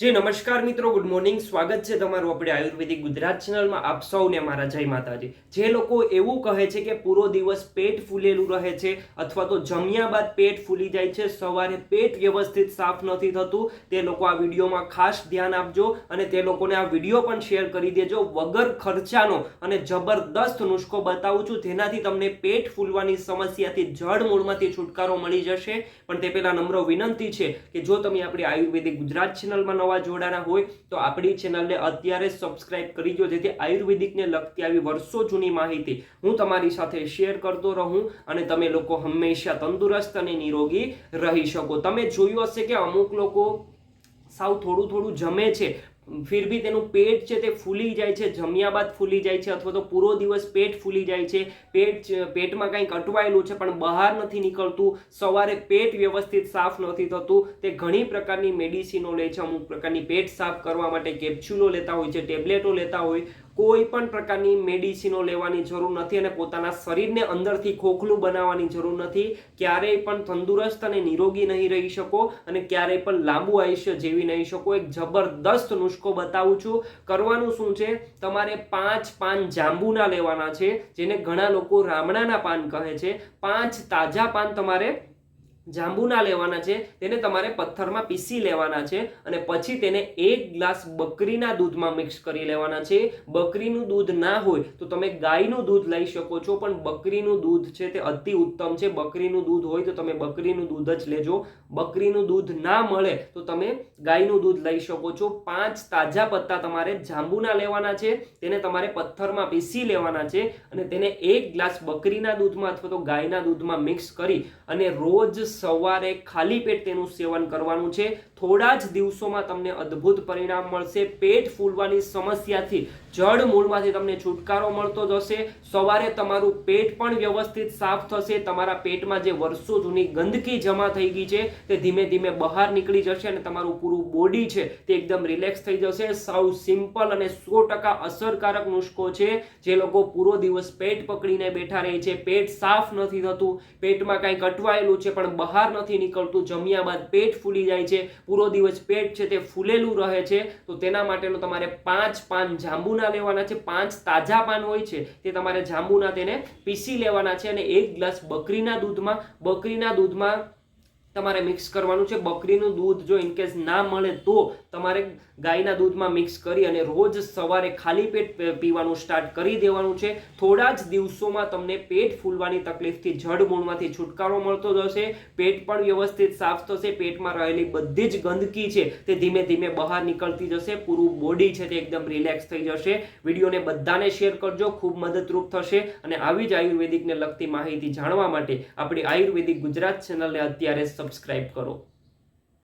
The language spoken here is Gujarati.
જી, નમસ્કાર મિત્રો, ગુડ મોર્નિંગ. સ્વાગત છે તમારું આપણે આયુર્વેદિક ગુજરાત ચેનલમાં. આપ સૌને મારા જય માતાજી. જે લોકો એવું કહે છે કે પૂરો દિવસ પેટ ફૂલેલું રહે છે અથવા તો જમ્યા બાદ પેટ ફૂલી જાય છે, સવારે પેટ વ્યવસ્થિત સાફ નથી થતું, તે લોકો આ વિડીયોમાં ખાસ ધ્યાન આપજો અને તે લોકોને આ વીડિયો પણ શેર કરી દેજો વગર ખર્ચાનો અને જબરદસ્ત નુસ્ખો બતાવું છું. જેનાથી તમને પેટ ફૂલવાની સમસ્યાથી જડ મૂળમાંથી છુટકારો મળી જશે. પણ તે પહેલા નમ્ર વિનંતી છે કે જો તમે આપણી આયુર્વેદિક ગુજરાત ચેનલમાં નવા જોડાના હોય તો આપણી ચેનલને અત્યારે સબસ્ક્રાઇબ કરી દો, જેથી આયુર્વેદિકને લગતી આવી વર્ષો જૂની માહિતી હું તમારી સાથે શેર કરતો રહું અને તમે લોકો હંમેશા તંદુરસ્ત અને નિરોગી રહી શકો. તમે જોયું હશે કે અમુક લોકો સાવ થોડું થોડું જમે છે ફિર બી તેનું પેટ છે તે ફૂલી જાય છે, જમ્યા બાદ ફૂલી જાય છે અથવા તો પૂરો દિવસ પેટ ફૂલી જાય છે, પેટ પેટમાં કંઈક અટવાયેલું છે પણ બહાર નથી નીકળતું, સવારે પેટ વ્યવસ્થિત સાફ નથી થતું, તે ઘણી પ્રકારની મેડિસિનો લે છે, અમુક પ્રકારની પેટ સાફ કરવા માટે કેપ્સ્યુલો લેતા હોય છે ટેબ્લેટો લેતા હોય કોઈ પણ પ્રકારની મેડિસિનો લેવાની જરૂર નથી અને પોતાના શરીરને અંદરથી ખોખલું બનાવવાની જરૂર નથી. ક્યારેય પણ તંદુરસ્ત અને નિરોગી નહીં રહી શકો અને ક્યારેય પણ લાંબુ આયુષ્ય જીવી નહીં શકો. એક જબરદસ્ત નુસ્ખો બતાવું છું. કરવાનું શું છે? તમારે પાંચ પાન જાંબુના લેવાના છે, જેને ઘણા લોકો રામણાના પાન કહે છે. પાંચ તાજા પાન તમારે જાંબુના લેવાના છે, તેને તમારે પથ્થરમાં પીસી લેવાના છે અને પછી તેને એક ગ્લાસ બકરીના દૂધમાં મિક્સ કરી લેવાના છે. બકરીનું દૂધ ના હોય તો તમે ગાયનું દૂધ લઈ શકો છો, પણ બકરીનું દૂધ છે તે અતિ ઉત્તમ છે. બકરીનું દૂધ હોય તો તમે બકરીનું દૂધ જ લેજો. બકરીનું દૂધ ના મળે તો તમે ગાયનું દૂધ લઈ શકો છો. પાંચ તાજા પત્તા તમારે જાંબુના લેવાના છે, તેને તમારે પથ્થરમાં પીસી લેવાના છે અને તેને એક ગ્લાસ બકરીના દૂધમાં અથવા તો ગાયના દૂધમાં મિક્સ કરી અને રોજ સવારે ખાલી પેટ તેનું સેવન કરવાનું છે. થોડા જ દિવસોમાં તમને અદ્ભુત પરિણામ મળશે. પેટ ફૂલવાની સમસ્યાથી જડ મૂળમાંથી તમને છુટકારો મળતો જશે. સવારે તમારું પેટ પણ વ્યવસ્થિત સાફ થશે. તમારા પેટમાં જે વર્ષો જૂની ગંદકી જમા થઈ ગઈ છે, તે ધીમે ધીમે બહાર નીકળી જશે અને તમારું પૂરું બોડી છે, તે એકદમ રિલેક્સ થઈ જશે. સાવ સિમ્પલ અને સો ટકા અસરકારક નુસ્ખો છે. જે લોકો પૂરો દિવસ પેટ પકડીને બેઠા રહે છે. પેટ સાફ નથી થતું. પેટમાં કાંઈક અટવાયેલું છે, પણ બહાર નથી નીકળતું. જમ્યા બાદ પેટ ફૂલી જાય છે. પૂરો દિવસ પેટ છે તે ફૂલેલું રહે છે, તો તેના માટેનો તમારે પાંચ પાન જાંબુના લેવાના છે, પાંચ તાજા પાન હોય છે, તે તમારે જાંબુના તેને પીસી લેવાના છે અને એક ગ્લાસ બકરીના દૂધમાં બકરીના દૂધમાં તમારે મિક્સ કરવાનું છે. બકરીનું દૂધ જો ઇનકેસ ના મળે તો તમારે ગાયના દૂધમાં મિક્સ કરી અને રોજ સવારે ખાલી પેટ પીવાનું સ્ટાર્ટ કરી દેવાનું છે. થોડા જ દિવસોમાં તમને પેટ ફૂલવાની તકલીફથી, જડ મૂળમાંથી છુટકારો મળતો જશે. પેટ પણ વ્યવસ્થિત સાફ થશે. પેટમાં રહેલી બધી જ ગંદકી છે તે ધીમે ધીમે બહાર નીકળતી જશે. પૂરું બોડી છે તે એકદમ રિલેક્સ થઈ જશે. વિડીયોને બધાને શેર કરજો. ખૂબ મદદરૂપ થશે અને આવી જ આયુર્વેદિકને લગતી માહિતી જાણવા માટે આપણી આયુર્વેદિક ગુજરાત ચેનલને અત્યારે સબસ્ક્રાઇબ કરો.